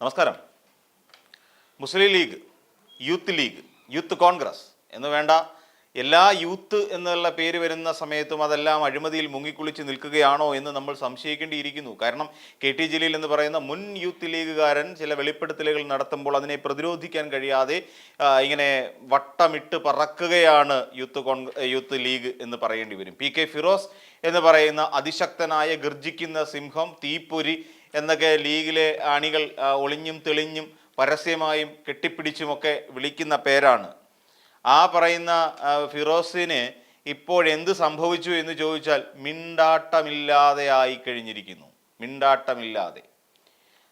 നമസ്കാരം. Muslim League youth league youth Congress എന്ന് വേണ്ട എല്ലാ യൂത്ത് എന്നുള്ള പേര് വരുന്ന സമയത്തും അതെല്ലാം അഴിമതിയിൽ മുങ്ങിക്കുളിച്ച് നിൽക്കുകയാണോ എന്ന് നമ്മൾ സംശയിക്കേണ്ടിയിരിക്കുന്നു. കാരണം കെ ടി ജലീൽ എന്ന് പറയുന്ന മുൻ യൂത്ത് ലീഗുകാരൻ ചില വെളിപ്പെടുത്തലുകൾ നടത്തുമ്പോൾ അതിനെ പ്രതിരോധിക്കാൻ കഴിയാതെ ഇങ്ങനെ വട്ടമിട്ട് പറക്കുകയാണ് യൂത്ത് കോൺഗ്രസ് യൂത്ത് ലീഗ് എന്ന് പറയേണ്ടി വരും. പി കെ ഫിറോസ് എന്ന് പറയുന്ന അതിശക്തനായ ഗർജിക്കുന്ന സിംഹം തീപ്പൊരി എന്നൊക്കെ ലീഗിലെ അണികൾ ഒളിഞ്ഞും തെളിഞ്ഞും പരസ്യമായും കെട്ടിപ്പിടിച്ചുമൊക്കെ വിളിക്കുന്ന പേരാണ്. ആ പറയുന്ന ഫിറോസിന് ഇപ്പോഴെന്ത് സംഭവിച്ചു എന്ന് ചോദിച്ചാൽ മിണ്ടാട്ടമില്ലാതെ ആയി കഴിഞ്ഞിരിക്കുന്നു. മിണ്ടാട്ടമില്ലാതെ.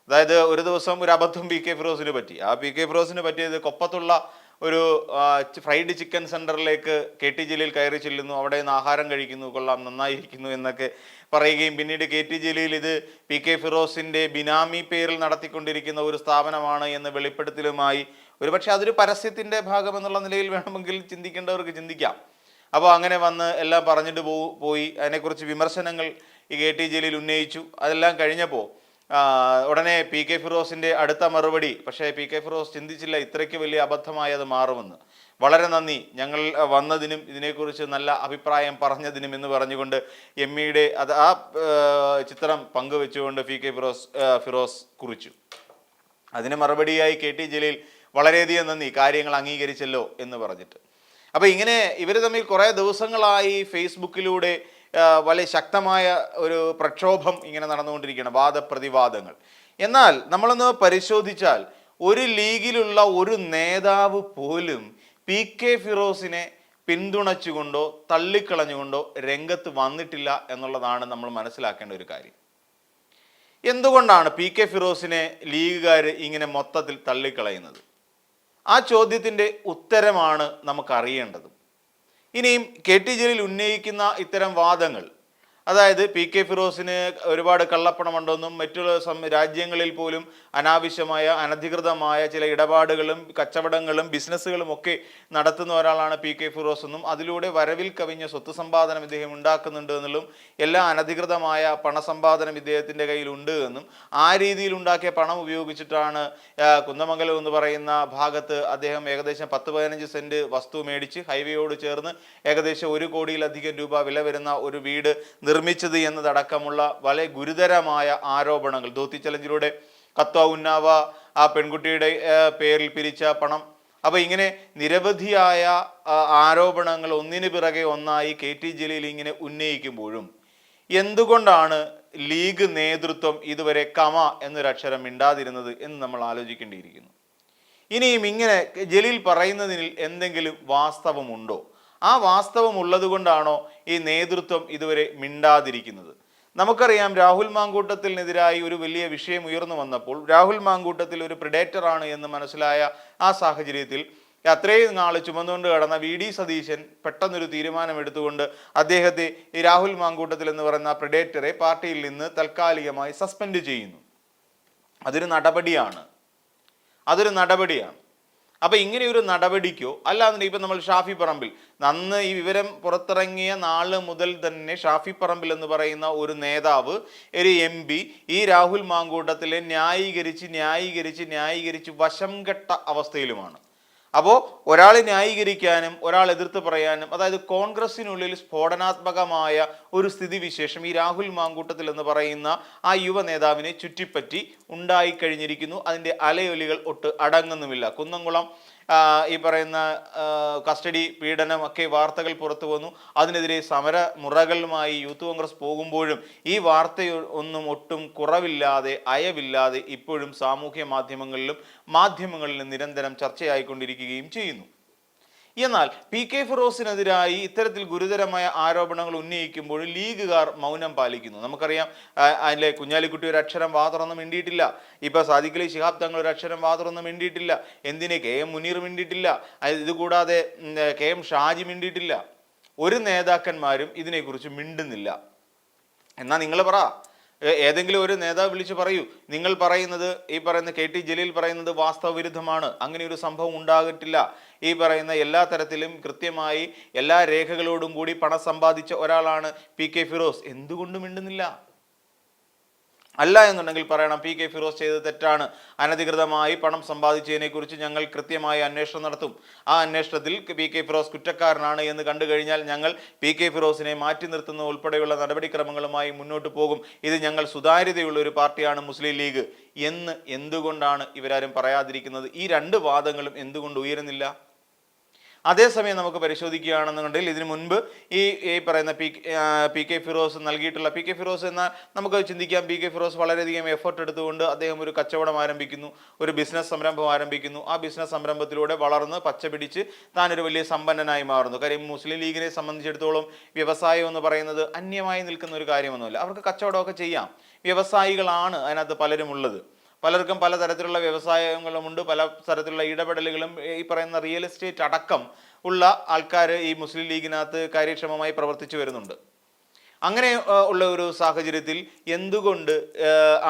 അതായത് ഒരു ദിവസം ഒരു അബദ്ധം പി കെ ഫിറോസിന് പറ്റി. ആ പി കെ ഫിറോസിന് പറ്റിയത് കൊപ്പത്തുള്ള ഒരു ഫ്രൈഡ് ചിക്കൻ സെന്ററിലേക്ക് കെ ടി ജലീൽ കയറി ചെല്ലുന്നു. അവിടെ നിന്ന് ആഹാരം കഴിക്കുന്നു. കൊള്ളാം നന്നായിരിക്കുന്നു എന്നൊക്കെ പറയുകയും പിന്നീട് കെ ടി ജലീൽ ഇത് പി കെ ഫിറോസിന്റെ ബിനാമി പേരിൽ നടത്തിക്കൊണ്ടിരിക്കുന്ന ഒരു സ്ഥാപനമാണ് എന്ന് വെളിപ്പെടുത്തലുമായി ഒരുപക്ഷെ അതൊരു പരസ്യത്തിന്റെ ഭാഗമെന്നുള്ള നിലയിൽ വേണമെങ്കിൽ ചിന്തിക്കേണ്ടവർക്ക് ചിന്തിക്കാം. അപ്പോൾ അങ്ങനെ വന്ന് എല്ലാം പറഞ്ഞിട്ട് പോയി. അതിനെക്കുറിച്ച് വിമർശനങ്ങൾ ഈ കെ ടി ജലീൽ ഉന്നയിച്ചു. അതെല്ലാം കഴിഞ്ഞപ്പോൾ ഉടനെ പി കെ ഫിറോസിന്റെ അടുത്ത മറുപടി. പക്ഷേ പി കെ ഫിറോസ് ചിന്തിച്ചില്ല ഇത്രയ്ക്ക് വലിയ അബദ്ധമായി അത് മാറുമെന്ന്. വളരെ നന്ദി. ഞങ്ങൾ വന്നതിനും ഇതിനെക്കുറിച്ച് നല്ല അഭിപ്രായം പറഞ്ഞതിനും എന്ന് പറഞ്ഞുകൊണ്ട് എം ഇയുടെ അത് ആ ചിത്രം പങ്കുവെച്ചുകൊണ്ട് പി കെ ഫിറോസ് ഫിറോസ് കുറിച്ചു. അതിന് മറുപടിയായി കെ ടി ജലീൽ വളരെയധികം നന്ദി. കാര്യങ്ങൾ അംഗീകരിച്ചല്ലോ എന്ന് പറഞ്ഞിട്ട്. അപ്പോൾ ഇങ്ങനെ ഇവർ തമ്മിൽ കുറേ ദിവസങ്ങളായി ഫേസ്ബുക്കിലൂടെ വലിയ ശക്തമായ ഒരു പ്രക്ഷോഭം ഇങ്ങനെ നടന്നുകൊണ്ടിരിക്കുകയാണ് വാദപ്രതിവാദങ്ങൾ. എന്നാൽ നമ്മളൊന്ന് പരിശോധിച്ചാൽ ഒരു ലീഗിലുള്ള ഒരു നേതാവ് പോലും പി കെ ഫിറോസിനെ പിന്തുണച്ചുകൊണ്ടോ തള്ളിക്കളഞ്ഞുകൊണ്ടോ രംഗത്ത് വന്നിട്ടില്ല എന്നുള്ളതാണ് നമ്മൾ മനസ്സിലാക്കേണ്ട ഒരു കാര്യം. എന്തുകൊണ്ടാണ് പി കെ ഫിറോസിനെ ലീഗുകാർ ഇങ്ങനെ മൊത്തത്തിൽ തള്ളിക്കളയുന്നത്? ആ ചോദ്യത്തിന്റെ ഉത്തരമാണ് നമുക്ക് അറിയേണ്ടത് ഇനിയും കെ ടി ജലീൽ ഉന്നയിക്കുന്ന ഇത്തരം വാദങ്ങൾ അതായത് പി കെ ഫിറോസിന് ഒരുപാട് കള്ളപ്പണമുണ്ടെന്നും മറ്റുള്ള രാജ്യങ്ങളിൽ പോലും അനാവശ്യമായ അനധികൃതമായ ചില ഇടപാടുകളും കച്ചവടങ്ങളും ബിസിനസ്സുകളും ഒക്കെ നടത്തുന്ന ഒരാളാണ് പി കെ ഫിറോസ് എന്നും അതിലൂടെ വരവിൽ കവിഞ്ഞ സ്വത്ത് സമ്പാദനം ഇദ്ദേഹം ഉണ്ടാക്കുന്നുണ്ട് എന്നുള്ളതും എല്ലാ അനധികൃതമായ പണസമ്പാദനം ഇദ്ദേഹത്തിന്റെ കയ്യിലുണ്ട് എന്നും ആ രീതിയിൽ ഉണ്ടാക്കിയ പണം ഉപയോഗിച്ചിട്ടാണ് കുന്ദമംഗലം എന്ന് പറയുന്ന ഭാഗത്ത് അദ്ദേഹം ഏകദേശം പത്ത് പതിനഞ്ച് സെന്റ് വസ്തു മേടിച്ച് ഹൈവേയോട് ചേർന്ന് ഏകദേശം ഒരു കോടിയിലധികം രൂപ വില വരുന്ന ഒരു വീട് നിർമ്മിച്ചത് എന്നതടക്കമുള്ള വളരെ ഗുരുതരമായ ആരോപണങ്ങൾ. ദോത്തി ചലഞ്ചിലൂടെ കത്വ ഉന്നാവ ആ പെൺകുട്ടിയുടെ പേരിൽ പിരിച്ച പണം. അപ്പോൾ ഇങ്ങനെ നിരവധിയായ ആരോപണങ്ങൾ ഒന്നിനു പിറകെ ഒന്നായി കെ ടി ജലീൽ ഇങ്ങനെ ഉന്നയിക്കുമ്പോഴും എന്തുകൊണ്ടാണ് ലീഗ് നേതൃത്വം ഇതുവരെ കമ എന്നൊരക്ഷരം മിണ്ടാതിരുന്നത് എന്ന് നമ്മൾ ആലോചിക്കേണ്ടിയിരിക്കുന്നു. ഇനിയും ഇങ്ങനെ ജലീൽ പറയുന്നതിൽ എന്തെങ്കിലും വാസ്തവമുണ്ടോ? ആ വാസ്തവം ഉള്ളതുകൊണ്ടാണോ ഈ നേതൃത്വം ഇതുവരെ മിണ്ടാതിരിക്കുന്നത്? നമുക്കറിയാം രാഹുൽ മാങ്കൂട്ടത്തിനെതിരായി ഒരു വലിയ വിഷയം ഉയർന്നു വന്നപ്പോൾ രാഹുൽ മാങ്കൂട്ടത്തിൽ ഒരു പ്രിഡേറ്റർ ആണ് എന്ന് മനസ്സിലായ ആ സാഹചര്യത്തിൽ അത്രയും നാൾ ചുമന്നുകൊണ്ട് കടന്ന വി ഡി സതീശൻ പെട്ടെന്നൊരു തീരുമാനമെടുത്തുകൊണ്ട് അദ്ദേഹത്തെ ഈ രാഹുൽ മാങ്കൂട്ടത്തിൽ എന്ന് പറയുന്ന പ്രിഡേറ്ററെ പാർട്ടിയിൽ നിന്ന് താൽക്കാലികമായി സസ്പെൻഡ് ചെയ്യുന്നു. അതൊരു നടപടിയാണ്. അതൊരു നടപടിയാണ്. അപ്പൊ ഇങ്ങനെ ഒരു നടപടിക്കോ? അല്ലാന്നുണ്ടെങ്കിൽ ഇപ്പൊ നമ്മൾ ഷാഫി പറമ്പിൽ. അന്ന് ഈ വിവരം പുറത്തിറങ്ങിയ നാൾ മുതൽ തന്നെ ഷാഫി പറമ്പിൽ എന്ന് പറയുന്ന ഒരു നേതാവ് ഒരു എം പി ഈ രാഹുൽ മാങ്കൂട്ടത്തിലെ ന്യായീകരിച്ച് ന്യായീകരിച്ച് ന്യായീകരിച്ച് വശം കെട്ട അവസ്ഥയിലുമാണ്. അപ്പോൾ ഒരാളെ ന്യായീകരിക്കാനും ഒരാൾ എതിർത്ത് പറയാനും അതായത് കോൺഗ്രസിനുള്ളിൽ സ്ഫോടനാത്മകമായ ഒരു സ്ഥിതിവിശേഷം ഈ രാഹുൽ മാങ്കൂട്ടത്തിൽ എന്ന് പറയുന്ന ആ യുവ നേതാവിനെ ചുറ്റിപ്പറ്റി ഉണ്ടായിക്കഴിഞ്ഞിരിക്കുന്നു. അതിന്റെ അലയൊലികൾ ഒട്ട് അടങ്ങുന്നുമില്ല. കുന്നംകുളം ഈ പറയുന്ന കസ്റ്റഡി പീഡനം ഒക്കെ വാർത്തകൾ പുറത്തു വന്നു. അതിനെതിരെ സമര മുറകളുമായി യൂത്ത് കോൺഗ്രസ് പോകുമ്പോഴും ഈ വാർത്ത ഒന്നും ഒട്ടും കുറവില്ലാതെ അയവില്ലാതെ ഇപ്പോഴും സാമൂഹ്യ മാധ്യമങ്ങളിലും മാധ്യമങ്ങളിലും നിരന്തരം ചർച്ചയായിക്കൊണ്ടിരിക്കുകയും ചെയ്യുന്നു. എന്നാൽ പി കെ ഫിറോസിനെതിരായി ഇത്തരത്തിൽ ഗുരുതരമായ ആരോപണങ്ങൾ ഉന്നയിക്കുമ്പോൾ ലീഗുകാർ മൗനം പാലിക്കുന്നു. നമുക്കറിയാം അതിലെ കുഞ്ഞാലിക്കുട്ടി ഒരു അക്ഷരം വാതുറന്ന് മിണ്ടിയിട്ടില്ല. ഇപ്പൊ സാദിഖലി ശിഹാബ് തങ്ങൾ ഒരു അക്ഷരം വാതുറന്ന് മിണ്ടിയിട്ടില്ല. എന്തിന് കെ എം മുനീർ മിണ്ടിയിട്ടില്ല? ഇതുകൂടാതെ കെ എം ഷാജി മിണ്ടിയിട്ടില്ല. ഒരു നേതാക്കന്മാരും ഇതിനെക്കുറിച്ച് മിണ്ടുന്നില്ല. എന്നാ നിങ്ങൾ പറ. ഏതെങ്കിലും ഒരു നേതാവ് വിളിച്ച് പറയൂ. നിങ്ങൾ പറയുന്നത് ഈ പറയുന്ന കെ ടി ജലീൽ പറയുന്നത് വാസ്തവ വിരുദ്ധമാണ്. അങ്ങനെ ഒരു സംഭവം ഉണ്ടാകട്ടില്ല. ഈ പറയുന്ന എല്ലാ തരത്തിലും കൃത്യമായി എല്ലാ രേഖകളോടും കൂടി പണം സമ്പാദിച്ച ഒരാളാണ് പി കെ ഫിറോസ്. എന്തുകൊണ്ട് മിണ്ടുന്നില്ല? അല്ല എന്നുണ്ടെങ്കിൽ പറയണം. പി കെ ഫിറോസ് ചെയ്തത് തെറ്റാണ്. അനധികൃതമായി പണം സമ്പാദിച്ചതിനെ കുറിച്ച് ഞങ്ങൾ കൃത്യമായി അന്വേഷണം നടത്തും. ആ അന്വേഷണത്തിൽ പി കെ ഫിറോസ് കുറ്റക്കാരനാണ് എന്ന് കണ്ടു കഴിഞ്ഞാൽ ഞങ്ങൾ പി കെ ഫിറോസിനെ മാറ്റി നിർത്തുന്ന ഉൾപ്പെടെയുള്ള നടപടിക്രമങ്ങളുമായി മുന്നോട്ട് പോകും. ഇത് ഞങ്ങൾ സുതാര്യതയുള്ള ഒരു പാർട്ടിയാണ് മുസ്ലിം ലീഗ് എന്ന് എന്തുകൊണ്ടാണ് ഇവരാരും പറയാതിരിക്കുന്നത്? ഈ രണ്ട് വാദങ്ങളും എന്തുകൊണ്ട് ഉയരുന്നില്ല? അതേസമയം നമുക്ക് പരിശോധിക്കുകയാണെന്നുണ്ടെങ്കിൽ ഇതിനു മുൻപ് ഈ ഈ പറയുന്ന പി പി കെ ഫിറോസ് നൽകിയിട്ടുള്ള പി കെ ഫിറോസ് എന്ന നമുക്ക് ചിന്തിക്കാം. പി കെ ഫിറോസ് വളരെയധികം എഫർട്ട് എടുത്തുകൊണ്ട് അദ്ദേഹം ഒരു കച്ചവടം ആരംഭിക്കുന്നു ഒരു ബിസിനസ് സംരംഭം ആരംഭിക്കുന്നു. ആ ബിസിനസ് സംരംഭത്തിലൂടെ വളർന്ന് പച്ച പിടിച്ച് താനൊരു വലിയ സമ്പന്നനായി മാറുന്നു. കാര്യം മുസ്ലിം ലീഗിനെ സംബന്ധിച്ചിടത്തോളം വ്യവസായം എന്ന് പറയുന്നത് അന്യമായി നിൽക്കുന്ന ഒരു കാര്യമൊന്നുമില്ല. അവർക്ക് കച്ചവടമൊക്കെ ചെയ്യാം. വ്യവസായികളാണ് അതിനകത്ത് പലരും ഉള്ളത് പലർക്കും പലതരത്തിലുള്ള വ്യവസായങ്ങളുമുണ്ട് പല തരത്തിലുള്ള ഇടപെടലുകളും. ഈ പറയുന്ന റിയൽ എസ്റ്റേറ്റ് അടക്കം ഉള്ള ആൾക്കാർ ഈ മുസ്ലിം ലീഗിനകത്ത് കാര്യക്ഷമമായി പ്രവർത്തിച്ചു വരുന്നുണ്ട്. അങ്ങനെ ഉള്ള ഒരു സാഹചര്യത്തിൽ എന്തുകൊണ്ട്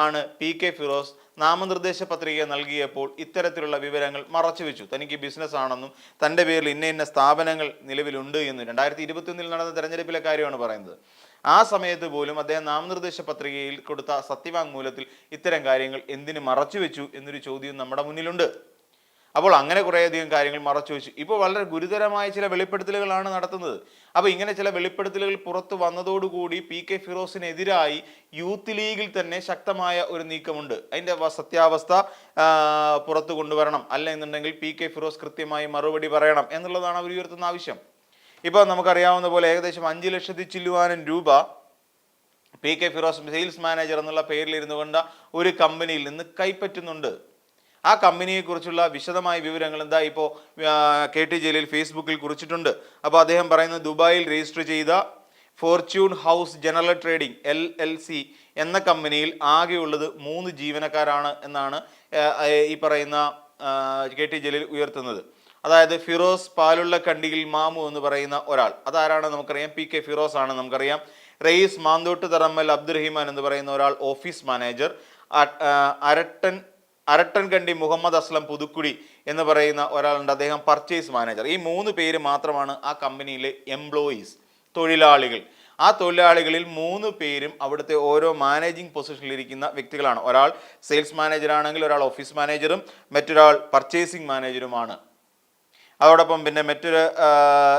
ആണ് പി കെ ഫിറോസ് നാമനിർദ്ദേശ പത്രിക നൽകിയപ്പോൾ ഇത്തരത്തിലുള്ള വിവരങ്ങൾ മറച്ചുവെച്ചു തനിക്ക് ബിസിനസ് ആണെന്നും തന്റെ പേരിൽ ഇന്ന ഇന്ന സ്ഥാപനങ്ങൾ നിലവിലുണ്ട് എന്ന്. രണ്ടായിരത്തി ഇരുപത്തിയൊന്നിൽ നടന്ന തെരഞ്ഞെടുപ്പിലെ കാര്യമാണ് പറയുന്നത്. ആ സമയത്ത് പോലും അദ്ദേഹം നാമനിർദ്ദേശ പത്രികയിൽ കൊടുത്ത സത്യവാങ്മൂലത്തിൽ ഇത്തരം കാര്യങ്ങൾ എന്തിനു മറച്ചുവെച്ചു എന്നൊരു ചോദ്യം നമ്മുടെ മുന്നിലുണ്ട്. അപ്പോൾ അങ്ങനെ കുറേയധികം കാര്യങ്ങൾ മറച്ചു വെച്ചു. ഇപ്പോൾ വളരെ ഗുരുതരമായ ചില വെളിപ്പെടുത്തലുകളാണ് നടത്തുന്നത്. അപ്പോൾ ഇങ്ങനെ ചില വെളിപ്പെടുത്തലുകൾ പുറത്തു വന്നതോടുകൂടി പി കെ ഫിറോസിനെതിരായി യൂത്ത് ലീഗിൽ തന്നെ ശക്തമായ ഒരു നീക്കമുണ്ട്. അതിന്റെ സത്യാവസ്ഥ പുറത്തു കൊണ്ടുവരണം. അല്ലെന്നുണ്ടെങ്കിൽ പി കെ ഫിറോസ് കൃത്യമായി മറുപടി പറയണം എന്നുള്ളതാണ് അവർ ഉയർത്തുന്ന ആവശ്യം. ഇപ്പോൾ നമുക്കറിയാവുന്ന പോലെ ഏകദേശം അഞ്ച് ലക്ഷത്തി ചില്ലുവാനും രൂപ P K Firoz sales manager എന്നുള്ള പേരിൽ ഇരുന്നു കൊണ്ട് ഒരു കമ്പനിയിൽ നിന്ന് കൈപ്പറ്റുന്നുണ്ട്. ആ കമ്പനിയെക്കുറിച്ചുള്ള വിശദമായ വിവരങ്ങൾ എന്താ ഇപ്പോൾ കെ ടി ജലീൽ ഫേസ്ബുക്കിൽ കുറിച്ചിട്ടുണ്ട്. അപ്പോൾ അദ്ദേഹം പറയുന്നത് ദുബായിൽ രജിസ്റ്റർ ചെയ്ത fortune house general trading L L C എന്ന കമ്പനിയിൽ ആകെയുള്ളത് മൂന്ന് ജീവനക്കാരാണ് എന്നാണ് ഈ പറയുന്ന കെ ടി ജലീൽ ഉയർത്തുന്നത്. അതായത് ഫിറോസ് പാലുള്ള കണ്ടിയിൽ മാമു എന്ന് പറയുന്ന ഒരാൾ. അതാരാണ് നമുക്കറിയാം? പി കെ ഫിറോസ് ആണ് നമുക്കറിയാം. റയീസ് മാന്തോട്ട് തറമ്മൽ അബ്ദുറഹിമാൻ എന്ന് പറയുന്ന ഒരാൾ ഓഫീസ് മാനേജർ. അരട്ടൻ അരട്ടൻ കണ്ടി മുഹമ്മദ് അസ്ലം പുതുക്കുടി എന്ന് പറയുന്ന ഒരാളുണ്ട്. അദ്ദേഹം പർച്ചേസ് മാനേജർ ഈ മൂന്ന് പേര് മാത്രമാണ് ആ കമ്പനിയിലെ എംപ്ലോയീസ് തൊഴിലാളികൾ. ആ തൊഴിലാളികളിൽ മൂന്ന് പേരും അവിടുത്തെ ഓരോ മാനേജിംഗ് പൊസിഷനിലിരിക്കുന്ന വ്യക്തികളാണ്. ഒരാൾ സെയിൽസ് മാനേജർ ആണെങ്കിൽ ഒരാൾ ഓഫീസ് മാനേജറും മറ്റൊരാൾ പർച്ചേസിംഗ് മാനേജറുമാണ് അതോടൊപ്പം പിന്നെ മറ്റൊരു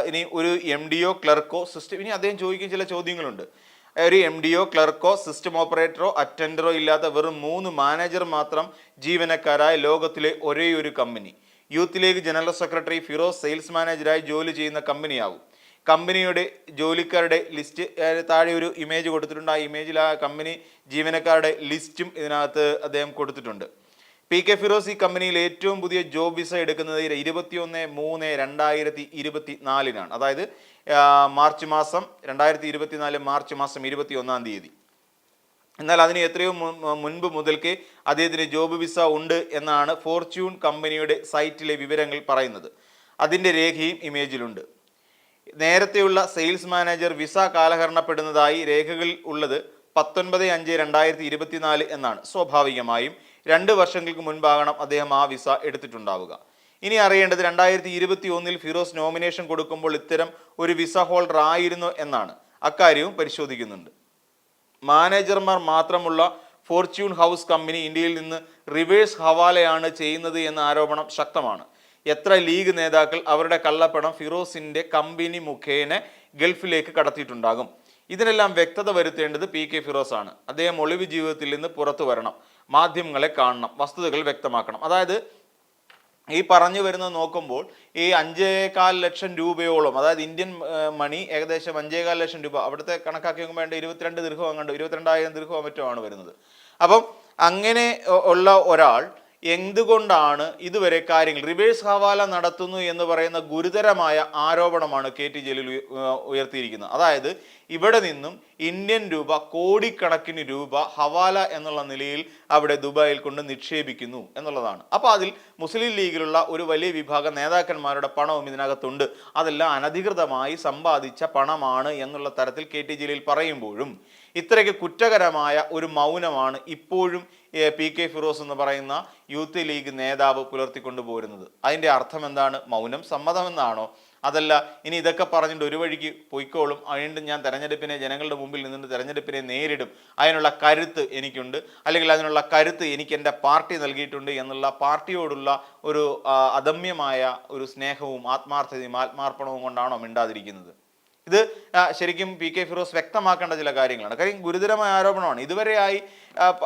ഇനി ഒരു എം ഡിഒ ക്ലർക്കോ സിസ്റ്റം ഇനി അദ്ദേഹം ചോദിക്കുന്ന ചില ചോദ്യങ്ങളുണ്ട്. ഒരു എം ഡിഒ ക്ലർക്കോ സിസ്റ്റം ഓപ്പറേറ്ററോ അറ്റൻഡറോ ഇല്ലാത്ത വെറും മൂന്ന് മാനേജർ മാത്രം ജീവനക്കാരായ ലോകത്തിലെ ഒരേ ഒരു company Youth League general secretary Firoz sales മാനേജരായി ജോലി ചെയ്യുന്ന കമ്പനിയാവും കമ്പനിയുടെ ജോലിക്കാരുടെ ലിസ്റ്റ് താഴെ ഒരു ഇമേജ് കൊടുത്തിട്ടുണ്ട്. ആ ഇമേജിൽ ആ കമ്പനി ജീവനക്കാരുടെ ലിസ്റ്റും ഇതിനകത്ത് അദ്ദേഹം കൊടുത്തിട്ടുണ്ട്. പി കെ ഫിറോസ് ഈ കമ്പനിയിൽ ഏറ്റവും പുതിയ ജോബ് വിസ എടുക്കുന്നത് ഇരുപത്തിയൊന്ന് മൂന്ന് രണ്ടായിരത്തി ഇരുപത്തി നാലിനാണ് അതായത് മാർച്ച് മാസം രണ്ടായിരത്തി ഇരുപത്തിനാല് മാർച്ച് മാസം ഇരുപത്തി ഒന്നാം തീയതി. എന്നാൽ അതിന് എത്രയോ മുൻപ് മുതൽക്കേ അദ്ദേഹത്തിന് ജോബ് വിസ ഉണ്ട് എന്നാണ് ഫോർച്യൂൺ കമ്പനിയുടെ സൈറ്റിലെ വിവരങ്ങൾ പറയുന്നത്. അതിന്റെ രേഖയും ഇമേജിലുണ്ട്. നേരത്തെയുള്ള സെയിൽസ് മാനേജർ വിസ കാലഹരണപ്പെടുന്നതായി രേഖകളിൽ ഉള്ളത് പത്തൊൻപത് അഞ്ച് രണ്ടായിരത്തി ഇരുപത്തിനാല് എന്നാണ്. സ്വാഭാവികമായും രണ്ട് വർഷങ്ങൾക്ക് മുൻപാകണം അദ്ദേഹം ആ വിസ എടുത്തിട്ടുണ്ടാവുക. ഇനി അറിയേണ്ടത് രണ്ടായിരത്തി ഇരുപത്തി ഒന്നിൽ ഫിറോസ് നോമിനേഷൻ കൊടുക്കുമ്പോൾ ഇത്തരം ഒരു വിസ ഹോൾഡർ ആയിരുന്നു എന്നാണ്. അക്കാര്യവും പരിശോധിക്കുന്നുണ്ട്. മാനേജർമാർ മാത്രമുള്ള ഫോർച്യൂൺ ഹൗസ് കമ്പനി ഇന്ത്യയിൽ നിന്ന് റിവേഴ്സ് ഹവാലയാണ് ചെയ്യുന്നത് എന്ന ആരോപണം ശക്തമാണ്. എത്ര ലീഗ് നേതാക്കൾ അവരുടെ കള്ളപ്പണം ഫിറോസിന്റെ കമ്പനി മുഖേന ഗൾഫിലേക്ക് കടത്തിയിട്ടുണ്ടാകും. ഇതിനെല്ലാം വ്യക്തത വരുത്തേണ്ടത് പി കെ ഫിറോസ് ആണ് അദ്ദേഹം ഒളിവ് ജീവിതത്തിൽ നിന്ന് പുറത്തു വരണം. മാധ്യമങ്ങളെ കാണണം. വസ്തുതകൾ വ്യക്തമാക്കണം. അതായത് ഈ പറഞ്ഞു വരുന്നത് നോക്കുമ്പോൾ ഈ അഞ്ചേകാൽ ലക്ഷം രൂപയോളം അതായത് ഇന്ത്യൻ മണി ഏകദേശം അഞ്ചേകാൽ ലക്ഷം രൂപ അവിടുത്തെ കണക്കാക്കി നോക്കുമ്പോൾ വേണ്ട ഇരുപത്തിരണ്ട് ദീർഘം കണ്ടു. ഇരുപത്തിരണ്ടായിരം ദീർഘം മറ്റോ ആണ് വരുന്നത്. അപ്പം അങ്ങനെ ഉള്ള ഒരാൾ എന്തുകൊണ്ടാണ് ഇതുവരെ കാര്യങ്ങൾ? റിവേഴ്സ് ഹവാല നടത്തുന്നു എന്ന് പറയുന്ന ഗുരുതരമായ ആരോപണമാണ് കെ ടി ജലീൽ ഉയർത്തിയിരിക്കുന്നത്. അതായത് ഇവിടെ നിന്നും ഇന്ത്യൻ രൂപ കോടിക്കണക്കിന് രൂപ ഹവാല എന്നുള്ള നിലയിൽ അവിടെ ദുബായിൽ കൊണ്ട് നിക്ഷേപിക്കുന്നു എന്നുള്ളതാണ്. അപ്പോൾ അതിൽ മുസ്ലിം ലീഗിലുള്ള ഒരു വലിയ വിഭാഗം നേതാക്കന്മാരുടെ പണവും ഇതിനകത്തുണ്ട്. അതെല്ലാം അനധികൃതമായി സമ്പാദിച്ച പണമാണ് എന്നുള്ള തരത്തിൽ കെ ടി ജലീൽ പറയുമ്പോഴും ഇത്രയ്ക്ക് കുറ്റകരമായ ഒരു മൗനമാണ് ഇപ്പോഴും പി കെ ഫിറോസ് എന്ന് പറയുന്ന യൂത്ത് ലീഗ് നേതാവ് പുലർത്തിക്കൊണ്ടു പോരുന്നത്. അതിന്റെ അർത്ഥം എന്താണ്? മൗനം സമ്മതമെന്നാണോ? അതല്ല ഇനി ഇതൊക്കെ പറഞ്ഞിട്ട് ഒരു വഴിക്ക് പൊയ്ക്കോളും. വീണ്ടും ഞാൻ തെരഞ്ഞെടുപ്പിനെ ജനങ്ങളുടെ മുമ്പിൽ നിന്നിട്ട് തെരഞ്ഞെടുപ്പിനെ നേരിടും. അതിനുള്ള കരുത്ത് എനിക്കുണ്ട്. അല്ലെങ്കിൽ അതിനുള്ള കരുത്ത് എനിക്ക് എന്റെ പാർട്ടി നൽകിയിട്ടുണ്ട് എന്നുള്ള പാർട്ടിയോടുള്ള ഒരു അദമ്യമായ ഒരു സ്നേഹവും ആത്മാർത്ഥതയും ആത്മാർപ്പണവും കൊണ്ടാണോ മിണ്ടാതിരിക്കുന്നത്? ഇത് ശരിക്കും പി കെ ഫിറോസ് വ്യക്തമാക്കേണ്ട ചില കാര്യങ്ങളാണ്. കാര്യം ഗുരുതരമായ ആരോപണമാണ്. ഇതുവരെയായി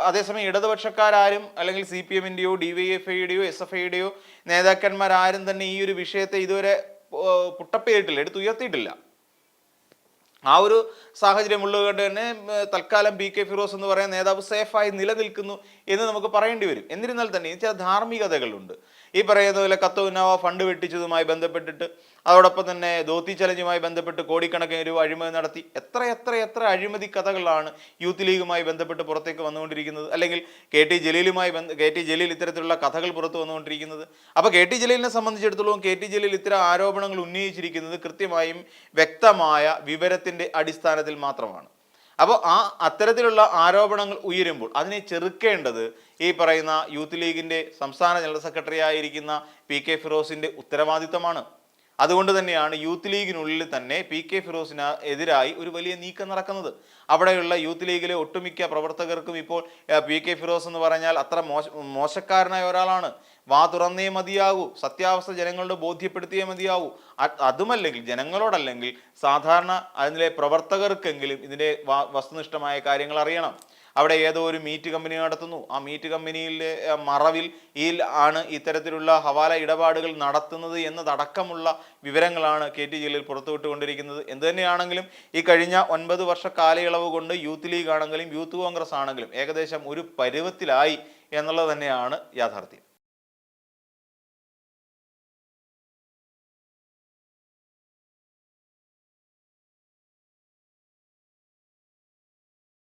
അതേസമയം ഇടതുപക്ഷക്കാരും അല്ലെങ്കിൽ സി പി എമ്മിന്റെയോ ഡി വൈ എഫ് ഐയുടെയോ എസ് എഫ് ഐയുടെയോ നേതാക്കന്മാരാരും തന്നെ ഈ ഒരു വിഷയത്തെ ഇതുവരെ പുട്ടപ്പേരിട്ടില്ല എടുത്തുയർത്തിയിട്ടില്ല. ആ ഒരു സാഹചര്യം ഉള്ളതുകൊണ്ട് തന്നെ തൽക്കാലം പി കെ ഫിറോസ് എന്ന് പറയുന്ന നേതാവ് സേഫായി നിലനിൽക്കുന്നു എന്ന് നമുക്ക് പറയേണ്ടി വരും. എന്നിരുന്നാൽ തന്നെ ചില ധാർമ്മികതകളുണ്ട്. ഈ പറയുന്ന പോലെ കത്തോവിനാവ ഫണ്ട് വെട്ടിച്ചതുമായി ബന്ധപ്പെട്ടിട്ട് അതോടൊപ്പം തന്നെ ധോത്തി ചലഞ്ചുമായി ബന്ധപ്പെട്ട് കോടിക്കണക്കിന് രൂപ അഴിമതി നടത്തി എത്ര എത്ര എത്ര അഴിമതി കഥകളാണ് യൂത്ത് ലീഗുമായി ബന്ധപ്പെട്ട് പുറത്തേക്ക് വന്നുകൊണ്ടിരിക്കുന്നത്. അല്ലെങ്കിൽ കെ ടി ജലീലുമായി ബന്ധ കെ ടി ജലീൽ ഇത്തരത്തിലുള്ള കഥകൾ പുറത്തു വന്നുകൊണ്ടിരിക്കുന്നത്. അപ്പോൾ കെ ടി ജലീലിനെ സംബന്ധിച്ചിടത്തോളം കെ ടി ജലീൽ ഇത്തരം ആരോപണങ്ങൾ ഉന്നയിച്ചിരിക്കുന്നത് കൃത്യമായും വ്യക്തമായ വിവരത്തിന്റെ അടിസ്ഥാനത്തിൽ മാത്രമാണ്. അപ്പോൾ ആ അത്തരത്തിലുള്ള ആരോപണങ്ങൾ ഉയരുമ്പോൾ അതിനെ ചെറുക്കേണ്ടത് ഈ പറയുന്ന യൂത്ത് ലീഗിന്റെ സംസ്ഥാന ജനറൽ സെക്രട്ടറി ആയിരിക്കുന്ന പി കെ ഫിറോസിന്റെ ഉത്തരവാദിത്തമാണ് അതുകൊണ്ട് തന്നെയാണ് യൂത്ത് ലീഗിനുള്ളിൽ തന്നെ പി കെ ഫിറോസിന് എതിരായി ഒരു വലിയ നീക്കം നടക്കുന്നത്. അവിടെയുള്ള യൂത്ത് ലീഗിലെ ഒട്ടുമിക്ക പ്രവർത്തകർക്കും ഇപ്പോൾ പി കെ ഫിറോസ് എന്ന് പറഞ്ഞാൽ അത്ര മോശ മോശക്കാരനായ ഒരാളാണ്. വാ തുറന്നേ മതിയാകൂ. സത്യാവസ്ഥ ജനങ്ങളോട് ബോധ്യപ്പെടുത്തിയേ മതിയാകൂ. അതുമല്ലെങ്കിൽ ജനങ്ങളോടല്ലെങ്കിൽ സാധാരണ അതിലെ പ്രവർത്തകർക്കെങ്കിലും ഇതിന്റെ വസ്തുനിഷ്ഠമായ കാര്യങ്ങൾ അറിയണം. അവിടെ ഏതോ ഒരു മീറ്റ് കമ്പനി നടത്തുന്നു. ആ മീറ്റ് കമ്പനിയിലെ മറവിൽ ഈ ആണ് ഇത്തരത്തിലുള്ള ഹവാല ഇടപാടുകൾ നടത്തുന്നത് എന്നതടക്കമുള്ള വിവരങ്ങളാണ് കെ ടി ജലീൽ പുറത്തുവിട്ടുകൊണ്ടിരിക്കുന്നത്. എന്ത് തന്നെയാണെങ്കിലും ഈ കഴിഞ്ഞ ഒൻപത് വർഷ കാലയളവ് കൊണ്ട് യൂത്ത് ലീഗ് ആണെങ്കിലും യൂത്ത് കോൺഗ്രസ് ആണെങ്കിലും ഏകദേശം ഒരു പരുവത്തിലായി എന്നുള്ളത് തന്നെയാണ് യാഥാർത്ഥ്യം.